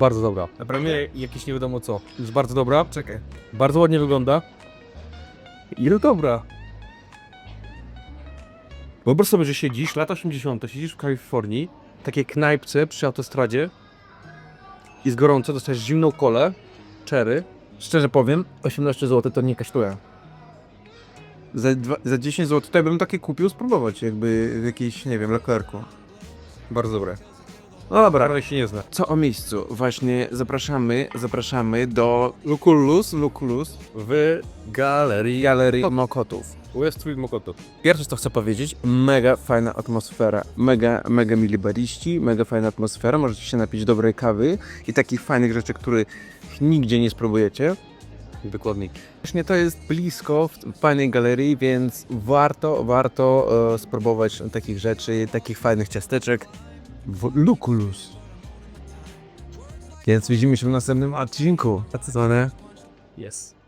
Bardzo dobra. Naprawdę jakieś nie wiadomo co. Jest bardzo dobra. Czekaj. Bardzo ładnie wygląda. I dobra. Wyobraź sobie, że siedzisz, lata 80., siedzisz w Kalifornii, w takiej knajpce przy autostradzie, jest gorąco, dostajesz zimną kolę, cherry, Szczerze powiem, 18 zł to nie kosztuje. Za, dwa, za 10 zł to ja bym takie kupił spróbować, jakby w jakiejś, nie wiem, leklerku. Bardzo dobre. No dobra, ale się nie zna. co o miejscu? Właśnie zapraszamy, zapraszamy do Lucullus, Lucullus, W galerii Galerii Mokotów. Westfield Mokoto. Pierwsze co chcę powiedzieć, mega fajna atmosfera, mega, mega mili bariści, mega fajna atmosfera, możecie się napić dobrej kawy i takich fajnych rzeczy, których nigdzie nie spróbujecie. Dokładnie. Właśnie to jest blisko w fajnej galerii, więc warto, warto e, spróbować takich rzeczy, takich fajnych ciasteczek w Luculus. Więc widzimy się w następnym odcinku. A co to, nie? Jest.